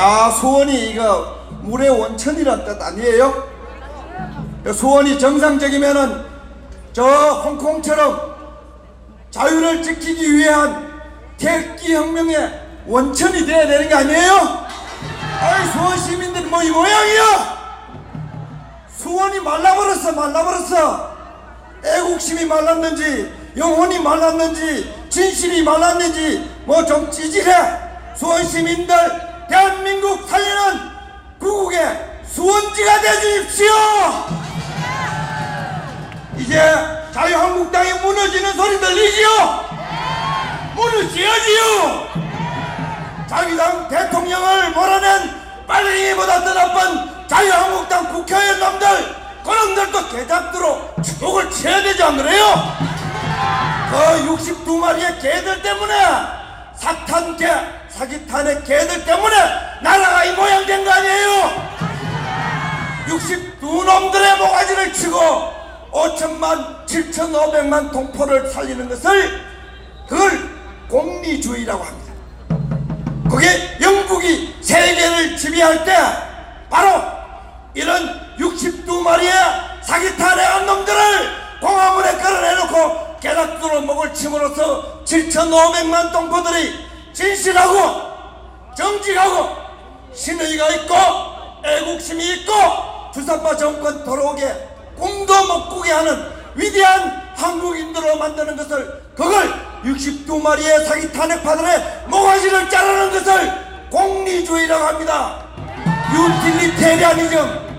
자, 소원이 이거 물의 원천이란 뜻 아니에요? 소원이 정상적이면은 저 홍콩처럼 자유를 지키기 위한 태극기 혁명의 원천이 돼야 되는 거 아니에요? 아이 수원 시민들 뭐 이 모양이야? 수원이 말라버렸어 말라버렸어 애국심이 말랐는지 영혼이 말랐는지 진실이 말랐는지 뭐 좀 찌질해 수원 시민들 대한민국 수원지가 되주십시오 이제 자유한국당이 무너지는 소리 들리지요? 무너지어지요 자유당 대통령을 몰아낸 빨갱이보다 더 나쁜 자유한국당 국회의원 놈들 그놈들도 개잡두로 주목을 쳐야 되지 안 그래요? 그 62마리의 개들 때문에 사탄개 사기탄의 개들 때문에 나라가 62놈들의 모가지를 치고 5천만 7,500만 동포를 살리는 것을 그걸 공리주의라고 합니다. 그게 영국이 세계를 지배할 때 바로 이런 62마리의 사기탄의 놈들을 공화문에 끌어내놓고 개닥두로 목을 침으로써 7,500만 동포들이 진실하고 정직하고 신의가 있고 애국심이 있고 주사파 정권 돌아오게 꿈도 못 꾸게 하는 위대한 한국인들로 만드는 것을 그걸 62마리의 사기 탄핵파들의 모가지를 자르는 것을 공리주의라고 합니다. 유틸리테리아니즘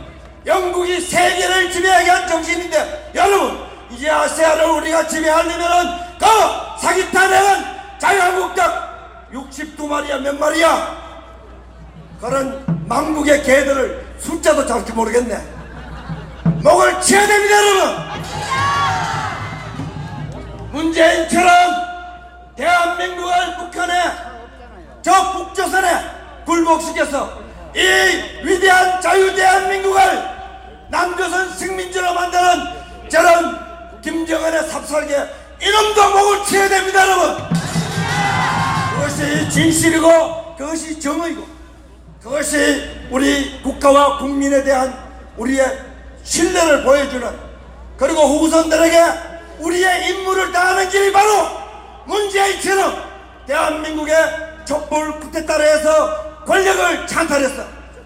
영국이 세계를 지배하게 한 정신인데 여러분 이제 아시아를 우리가 지배하려면은 그 사기 탄핵은 자유한국당 62마리야 몇 마리야 그런 망국의 개들을 숫자도 정확히 모르겠네. 목을 치어야 됩니다 여러분. 문재인처럼 대한민국을 북한에 저 북조선에 굴복시켜서 이 위대한 자유 대한민국을 남조선 식민지로 만드는 저런 김정은의 삽살개 이놈도 목을 치어야 됩니다 여러분. 그것이 진실이고 그것이 정의고 그것이 우리 국가와 국민에 대한 우리의 신뢰를 보여주는 그리고 후손들에게 우리의 임무를 다하는 길이 바로 문재인처럼 대한민국의 촛불 쿠데타를 해서 권력을 찬탈했어.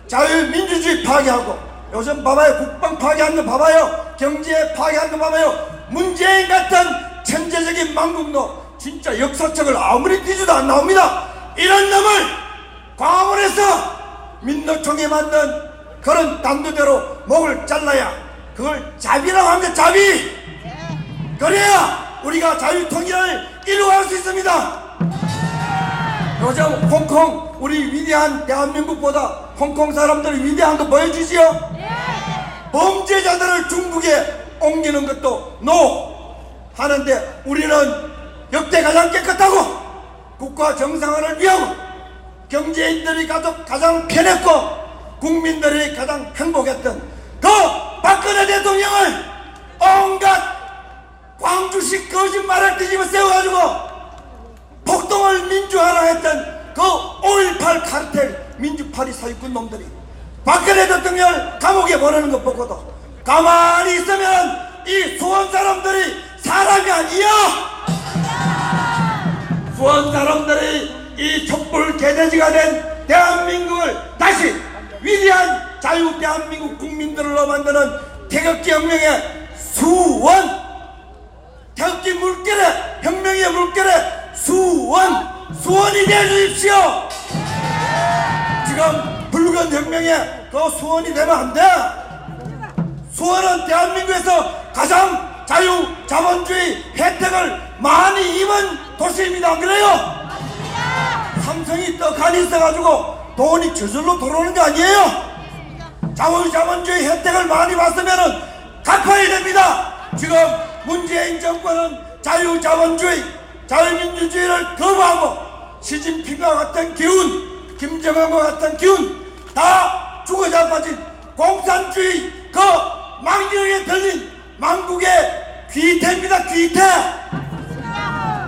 자유민주주의 파괴하고 요즘 봐봐요 국방 파괴하는 거 봐봐요 경제 파괴하는 거 봐봐요. 문재인 같은 천재적인 망국노 진짜 역사책을 아무리 뒤져도 안 나옵니다. 이런 놈을 광화문에서 민노총이 만든 그런 당도대로 목을 잘라야 그걸 자비라고 합니다 자비! 그래야 우리가 자유통일을 이루어갈 수 있습니다. 요즘 홍콩 우리 위대한 대한민국보다 홍콩 사람들이 위대한 거 보여주지요 범죄자들을 중국에 옮기는 것도 노! 하는데 우리는 역대 가장 깨끗하고 국가 정상화를 위하고 경제인들이 가장, 편했고 국민들이 가장 행복했던 그 박근혜 대통령을 온갖 광주식 거짓말을 뒤집어 세워가지고 폭동을 민주화라 했던 그 5.18 카르텔 민주파리 사기꾼 놈들이 박근혜 대통령을 감옥에 보내는 것 보고도 가만히 있으면 이 수원 사람들이 사람이 아니야! 수원 사람들이 이 촛불 개돼지가 된 대한민국을 다시 위대한 자유 대한민국 국민들로 만드는 태극기 혁명의 수원 태극기 물결에 혁명의 물결에 수원 수원이 되어주십시오. 지금 붉은 혁명에 그 수원이 되면 안돼. 수원은 대한민국에서 가장 자유 자본주의 혜택을 많이 입은 도시입니다. 안 그래요? 삼성이 떡하니 있어가지고 돈이 저절로 들어오는 게 아니에요? 자유 자본주의 혜택을 많이 받으면 갚아야 됩니다. 지금 문재인 정권은 자유 자본주의 자유민주주의를 거부하고 시진핑과 같은 기운 김정은과 같은 기운 다 죽어 자 빠진 공산주의 그 망령에 들린 망국의 귀태입니다 귀태.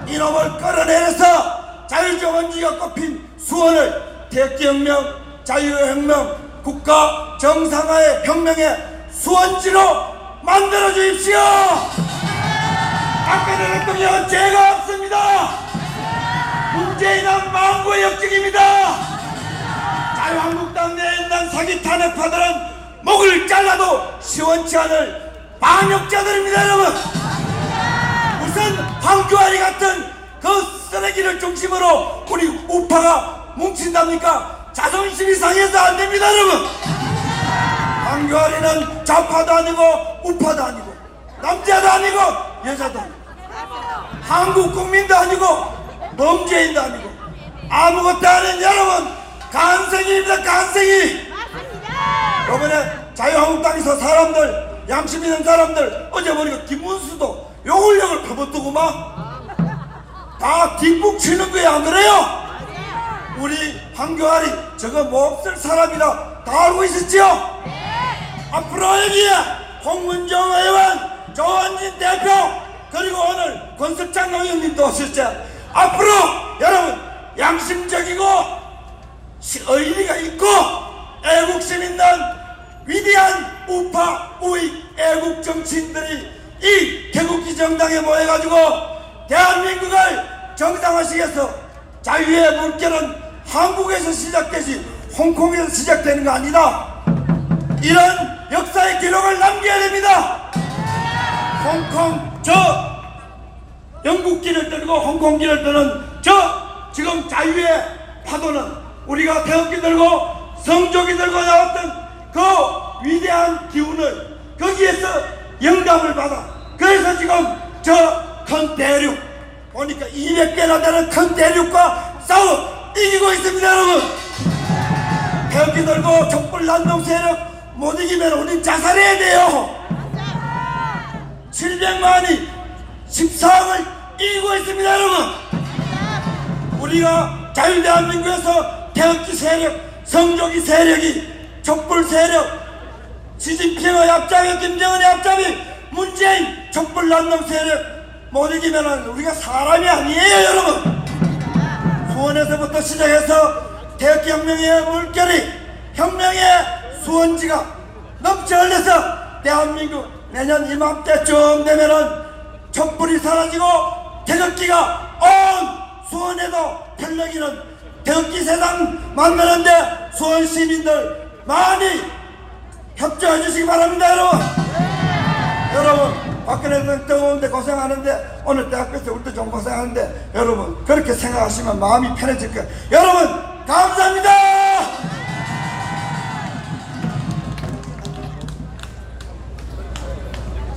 이놈을 끌어내려서 자유자본주의가 꼽힌 수원을 태극기혁명 자유혁명 국가 정상화의 혁명의 수원지로 만들어 주십시오. 박근혜 대통령은 죄가 없습니다. 문재인은 망고의 역직입니다. 자유한국당 내인당 사기 탄핵파들은 목을 잘라도 시원치 않을 반역자들입니다 여러분 무슨 황교안이 같은 그 쓰레기를 중심으로 우리 우파가 뭉친답니까? 자존심이 상해서 안 됩니다 여러분. 황교안이는 좌파도 아니고 우파도 아니고 남자도 아니고 여자도 아니고 한국 국민도 아니고 범죄인도 아니고 아무것도 아닌 여러분 간생입니다 간생이. 이번에 자유한국당에서 사람들 양심 있는 사람들 어제 보니까 김문수도 욕을력을 퍼붓더구만 다 뒷북 치는 거야 안 그래요? 우리 황교안이 저거 몹쓸 사람이라 다 알고 있었지요? 앞으로 여기에 홍문정 의원 조원진 대표 그리고 오늘 권석장 의원님도 오셨죠 앞으로 여러분 양심적이고 시- 의리가 있고 애국심 있는 위대한 우파 우익 애국 정치인들이 이 개국기 정당에 모여가지고 대한민국을 정상화시켜서 자유의 물결은 한국에서 시작되지 홍콩에서 시작되는 거 아니다. 이런 역사의 기록을 남겨야 됩니다. 홍콩 저! 영국기를 들고 홍콩기를 드는 저! 지금 자유의 파도는 우리가 태극기 들고 성조기 들고 나왔던 그 위대한 기운을 거기에서 영감을 받아 그래서 지금 저 큰 대륙. 보니까 200개나 되는 큰 대륙과 싸워 이기고 있습니다 여러분. 태극기 들고 촛불 난동 세력 못 이기면 우린 자살해야 돼요. 700만이 14억을 이기고 있습니다 여러분. 우리가 자유대한민국에서 태극기 세력 성조기 세력이 촛불 세력 시진핑의 앞잡이 김정은의 앞잡이 문재인 촛불 난동 세력 못 이기면 우리가 사람이 아니에요 여러분. 수원에서부터 시작해서 태극기 혁명의 물결이 혁명의 수원지가 넘쳐 흘려서 대한민국 내년 이맘때쯤 되면은 촛불이 사라지고 태극기가 온 수원에도 펼쳐지는 태극기 세상 만드는데 수원 시민들 많이 협조해 주시기 바랍니다 여러분. 여러분 대통령 뜨거운데 고생하는데 오늘 대학교에서 우리도 좀 고생하는데 여러분 그렇게 생각하시면 마음이 편해질 거예요. 여러분 감사합니다